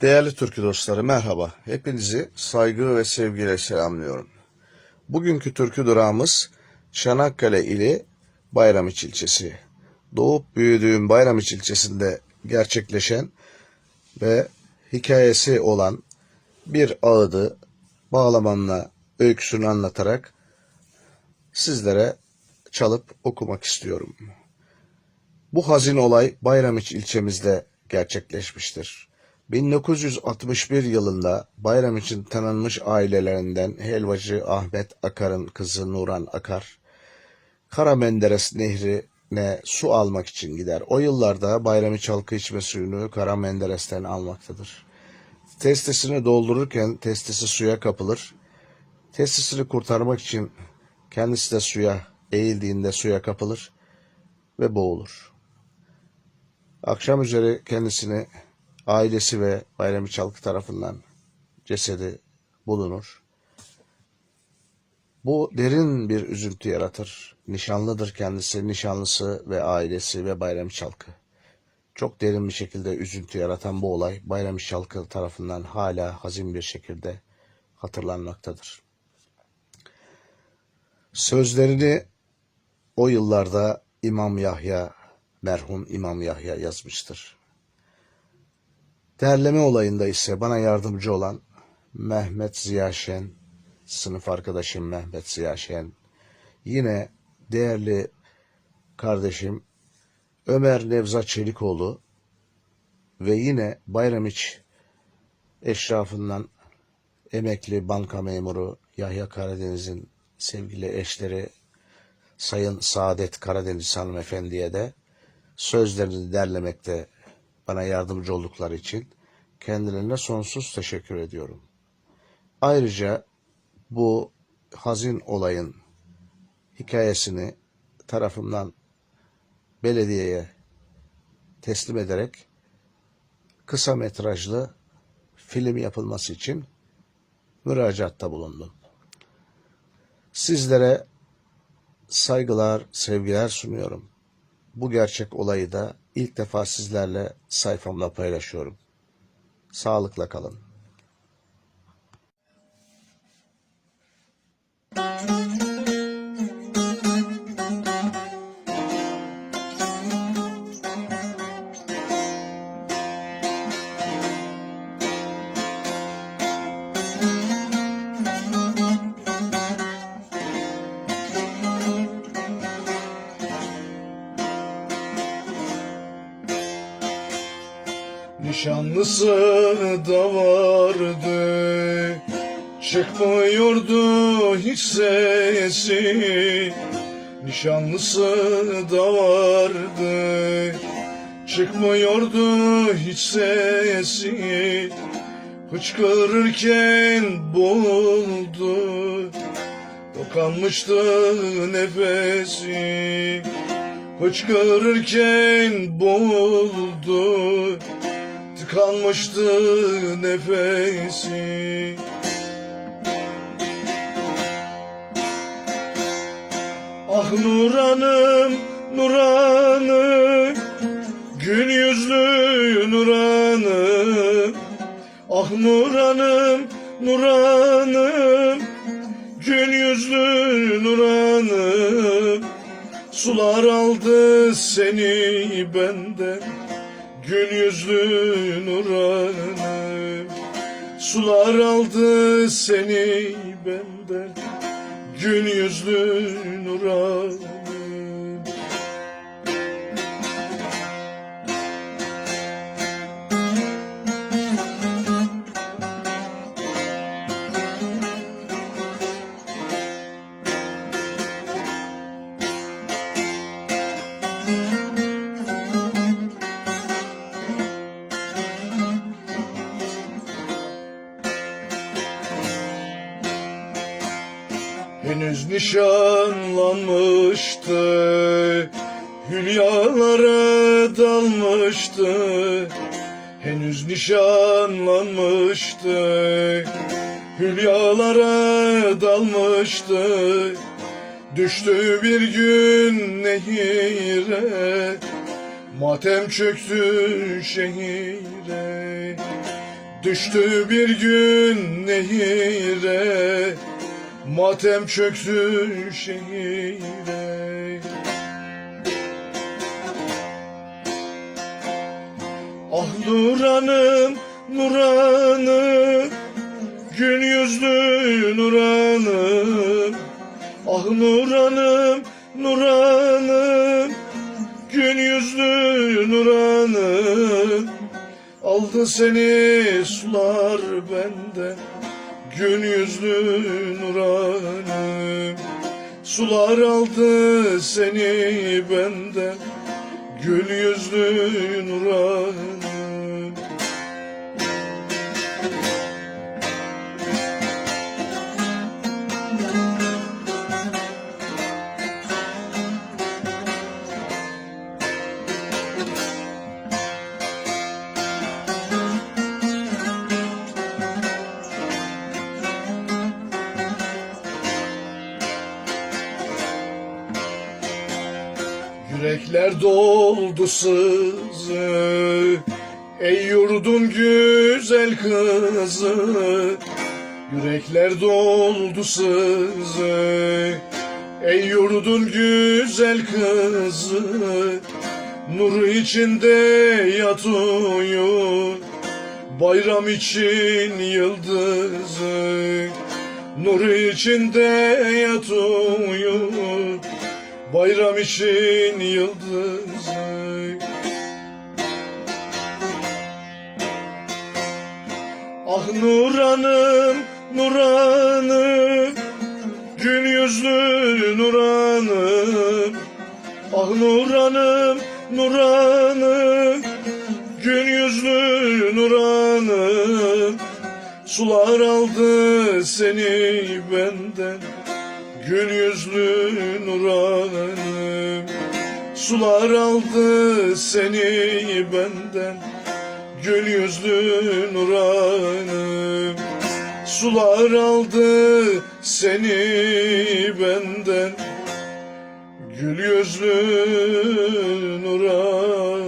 Değerli türkü dostları merhaba. Hepinizi saygı ve sevgiyle selamlıyorum. Bugünkü türkü durağımız Çanakkale ili Bayramiç ilçesi. Doğup büyüdüğüm Bayramiç ilçesinde gerçekleşen ve hikayesi olan bir ağıdı bağlamanla öyküsünü anlatarak sizlere çalıp okumak istiyorum. Bu hazin olay Bayramiç ilçemizde gerçekleşmiştir. 1961 yılında Bayramiç'in tanınmış ailelerinden helvacı Ahmet Akar'ın kızı Nuran Akar, Kara Menderes Nehri'ne su almak için gider. O yıllarda Bayramiç halkı içme suyunu Kara Menderes'ten almaktadır. Testisini doldururken testisi suya kapılır. Testisini kurtarmak için kendisi de suya eğildiğinde suya kapılır ve boğulur. Akşam üzeri kendisini ailesi ve Bayrami Çalkı tarafından cesedi bulunur. Bu derin bir üzüntü yaratır. Nişanlıdır kendisi, nişanlısı ve ailesi ve Bayrami Çalkı. Çok derin bir şekilde üzüntü yaratan bu olay Bayrami Çalkı tarafından hala hazin bir şekilde hatırlanmaktadır. Sözlerini o yıllarda İmam Yahya, merhum İmam Yahya yazmıştır. Derleme olayında ise bana yardımcı olan Mehmet Ziya Şen, sınıf arkadaşım Mehmet Ziya Şen, yine değerli kardeşim Ömer Nevzat Çelikoğlu ve yine Bayramiç eşrafından emekli banka memuru Yahya Karadeniz'in sevgili eşleri Sayın Saadet Karadeniz hanımefendiye de sözlerini derlemekte bana yardımcı oldukları için kendilerine sonsuz teşekkür ediyorum. Ayrıca bu hazin olayın hikayesini tarafımdan belediyeye teslim ederek kısa metrajlı film yapılması için müracaatta bulundum. Sizlere saygılar, sevgiler sunuyorum. Bu gerçek olayı da ilk defa sizlerle sayfamda paylaşıyorum. Sağlıkla kalın. Nişanlısı da vardı. Çıkmıyordu hiç sesi. Nişanlısı da vardı. Çıkmıyordu hiç sesi. Hıçkırırken boğuldu Dokanmıştı nefesi. Hıçkırırken boğuldu Tıkanmıştı nefesi. Ah Nuran'ım, Nuran'ım Gül yüzlü Nuran'ım. Ah Nuran'ım, Nuran'ım Gül yüzlü Nuran'ım. Sular aldı seni benden Gül yüzlü Nuran'ım Sular aldı seni benden. Gül yüzlü Nuran'ım Henüz nişanlanmıştı Hülyalara dalmıştı. Henüz nişanlanmıştı Hülyalara dalmıştı. Düştü bir gün nehire Matem çöktü şehire. Düştü bir gün nehire Matem çöktü şehire. Ah Nuran'ım, Nuran'ım Gün yüzlü Nuran'ım. Ah Nuran'ım, Nuran'ım Gün yüzlü Nuran'ım. Aldı seni sular benden Gün yüzlü Nuran'ım Sular aldı seni benden Gül yüzlü Nuran'ım Yürekler doldu sızı. Ey yurdun güzel kızı. Yürekler doldu sızı. Ey yurdun güzel kızı. Nur içinde yatıyor Bayram için yıldızı. Nur içinde yatıyor Bayram için yıldızı Ah Nuran'ım, Nuran'ım. Gün yüzlü Nuran'ım. Ah Nuran'ım, Nuran'ım. Gün yüzlü Nuran'ım. Sular aldı seni benden Gül yüzlü Nuran'ım Sular aldı seni benden. Gül yüzlü Nuran'ım Sular aldı seni benden. Gül yüzlü Nuran'ım